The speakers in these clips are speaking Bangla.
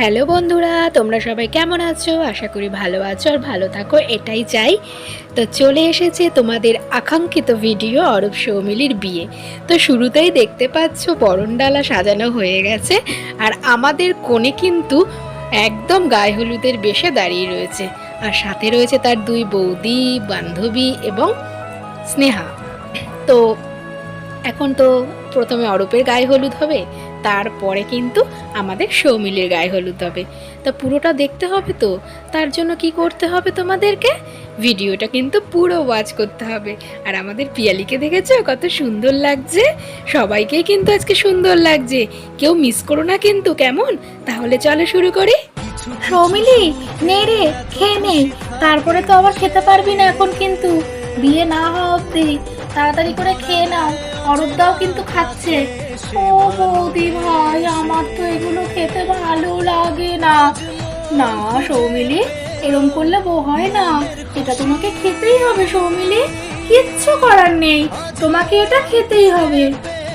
হ্যালো বন্ধুরা, তোমরা সবাই কেমন আছো? আশা করি ভালো আছো আর ভালো থাকো, এটাই চাই। তো চলে এসেছে তোমাদের আকাঙ্ক্ষিত ভিডিও অরূপ সৌমিলির বিয়ে। তো শুরুতেই দেখতে পাচ্ছ বরণডালা সাজানো হয়ে গেছে আর আমাদের কোণে কিন্তু একদম গায়ে হলুদের বেশে দাঁড়িয়ে রয়েছে। আর সাথে রয়েছে তার দুই বৌদি, বান্ধবী এবং স্নেহা। তো এখন তো প্রথমে অরূপের গায়ে হলুদ হবে তারপরে কিন্তু আমাদের সৌমিলের গায়ে হলুদ হবে। তা পুরোটা দেখতে হবে তো? তার জন্য কি করতে হবে তোমাদেরকে? ভিডিওটা কিন্তু পুরো ওয়াচ করতে হবে। আর আমাদের পিয়ালিকে দেখেছ? কত সুন্দর লাগছে। সবাইকেই কিন্তু আজকে সুন্দর লাগছে। কেউ মিস করো না কিন্তু, কেমন? তাহলে চলো শুরু করি। সৌমিলি, নে রে, খেয়ে নে। তারপরে তো আবার খেতে পারবি না এখন কিন্তু। বিয়ে না হওয়া অব্দি তাড়াতাড়ি করে খেয়ে নাও। অরূপদাও কিন্তু খাচ্ছে। ও বৌদি ভাই আমার তো এগুলো খেতে ভালো লাগে না। না সৌমিলি এরম করলে বউ হয় না। এটা তোমাকে খেতেই হবে সৌমিলি। কিচ্ছু করার নেই তোমাকে এটা খেতেই হবে।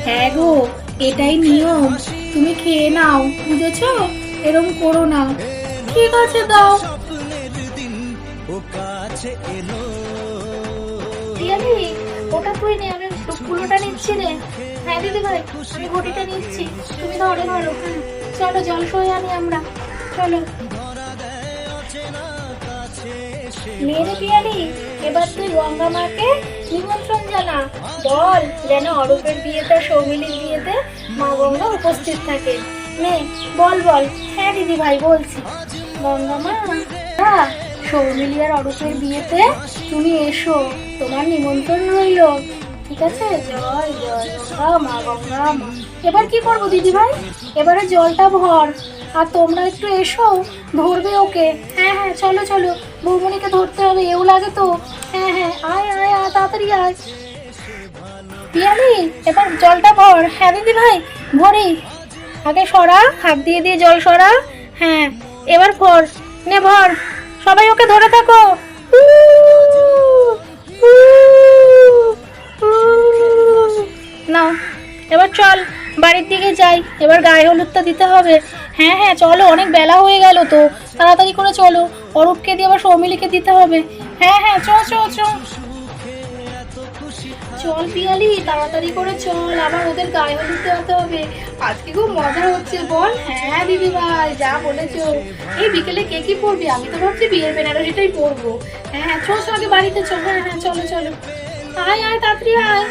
হ্যাঁ গো এটাই নিয়ম। তুমি খেয়ে নাও বুঝেছ? এরম করো না। ঠিক আছে দাও। ওটা তুই নে। নিচ্ছি হ্যাঁ দিদি ভাই আমি ঘটিটা নিচ্ছি। তুমি ধরে ধরো। হ্যাঁ চলো জল সয়ে আনি আমরা। চলো। মেরে পিয়ালি এবার তুই গঙ্গা মাকে নিমন্ত্রণ জানা। বল যেন অরূপের বিয়েতে সৌমিলির বিয়েতে মা গঙ্গা উপস্থিত থাকে। নে বল বল। হ্যাঁ দিদি ভাই বলছি। গঙ্গা মা হ্যাঁ, সৌমিলি আর অরূপের বিয়েতে তুমি এসো। তোমার নিমন্ত্রণ রইল। ঠিক আছে? গঙ্গা মা এবার কি করব দিদি ভাই এবারে জলটা ভর। আর তোমরা একটু এসো, ধরবে ওকে। হ্যাঁ হ্যাঁ চলো চলো। বৌমনিকে ধরতে হবে, এও লাগে তো। হ্যাঁ হ্যাঁ আয় আয় আয়, তাড়াতাড়ি আয়। পিয়ালি, এবার জলটা ভর। হ্যাঁ দিদি ভাই ভরি। আগে সরা, হাত দিয়ে দিয়ে জল সরা। হ্যাঁ এবার ভর। নে, ভর। সবাই ওকে ধরে থাকো। যাই এবার গায়ে হলুদটা দিতে হবে। হ্যাঁ হ্যাঁ চলো, অনেক বেলা হয়ে গেল তো। তাড়াতাড়ি করে চলো। অরূপকে দিয়ে আবার সৌমিলিকে দিতে হবে। হ্যাঁ হ্যাঁ চ চ চ চল পিয়ালি, তাড়াতাড়ি করে চল। আবার ওদের গায়ে হলুদ দেওয়াতে হবে। আজকে খুব মজা হচ্ছে, বল। হ্যাঁ দিদি ভাই যা বলেছ। এই বিকেলে কে কি পরবি আমি তো ভাবছি বিয়ের বেনারসিটাই পরবো হ্যাঁ হ্যাঁ চল চল, আগে বাড়িতে চল। হ্যাঁ হ্যাঁ চলো চলো। আয় আয়, তাড়াতাড়ি আয়।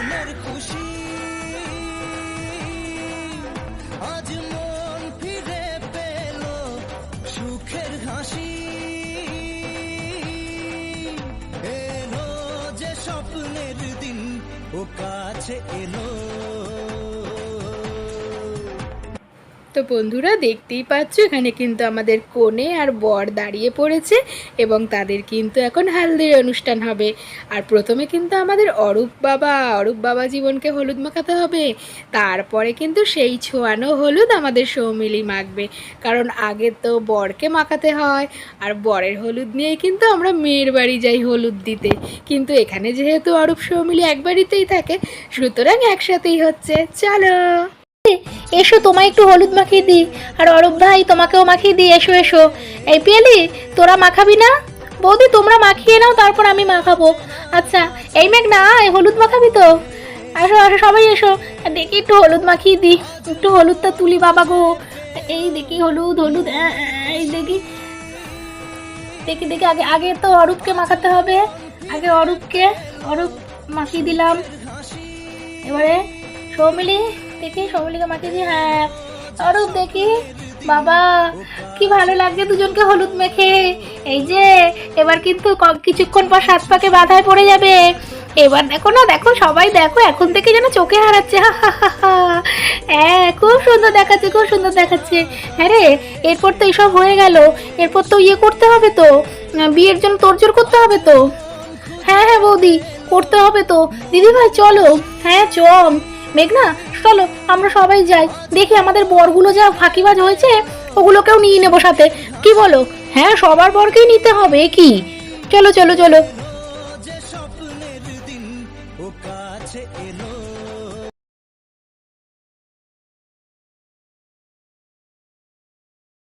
ও কাছে এলো। তো বন্ধুরা দেখতেই পাচ্ছ, এখানে কিন্তু আমাদের কোণে আর বর দাঁড়িয়ে পড়েছে এবং তাদের কিন্তু এখন হালদির অনুষ্ঠান হবে। আর প্রথমে কিন্তু আমাদের অরূপ বাবা অরূপ বাবা জীবনকে হলুদ মাখাতে হবে। তারপরে কিন্তু সেই ছোঁয়ানো হলুদ আমাদের সৌমিলি মাখবে। কারণ আগে তো বরকে মাখাতে হয়, আর বরের হলুদ নিয়েই কিন্তু আমরা মেয়ের বাড়ি যাই হলুদ দিতে। কিন্তু এখানে যেহেতু অরূপ সৌমিলি এক বাড়িতেই থাকে, সুতরাং একসাথেই হচ্ছে। চলো! এসো, তোমায় একটু হলুদ মাখিয়ে দিই। আর অরূপ ভাই, তোমাকেও মাখিয়ে দিই। এসো এসো। এই পিয়ালি, তোরা মাখাবি না? বৌদি, তোমরা মাখিয়ে নাও, তারপর আমি মাখাবো। আচ্ছা এই মেঘ, না হলুদ মাখাবি তো? আসো আসো, সবাই এসো। দেখি একটু হলুদ মাখিয়ে দিই। একটু হলুদটা তুলি, বাবা গো। এই দেখি হলুদ হলুদ এই দেখি। দেখি দেখি, আগে আগে তো অরূপকে মাখাতে হবে। আগে অরূপকে, অরূপ মাখিয়ে দিলাম। এবারে সৌমিলি দেখি সৌমিলিকে মাখিয়ে দিই হ্যাঁ। অরূপ দেখি, বাবা, কি ভালো লাগছে দুজনকে হলুদ মেখে। এই যে, এবার কিন্তু কিছুক্ষণ পর সাত পাকে বাধায় পড়ে যাবে। এবার দেখো না, দেখো, সবাই দেখো, এখন থেকে যেন চোখে হারাচ্ছে। হ্যাঁ খুব সুন্দর দেখাচ্ছে, খুব সুন্দর দেখাচ্ছে। হ্যাঁ রে, এরপর তো এইসব হয়ে গেল। এরপর তো ইয়ে করতে হবে তো। বিয়ের জন্য তোড়জোড় করতে হবে তো। হ্যাঁ হ্যাঁ বৌদি, করতে হবে তো। দিদি ভাই চলো। হ্যাঁ চল। মেঘনা চলো, আমরা সবাই যাই। দেখি আমাদের বরগুলো যা ফাঁকিবাজ হয়েছে, ওগুলোকেও নিয়ে নেব সাথে। কি বলো? হ্যাঁ সবার বরকেই নিতে হবে কি? চলো চলো চলো।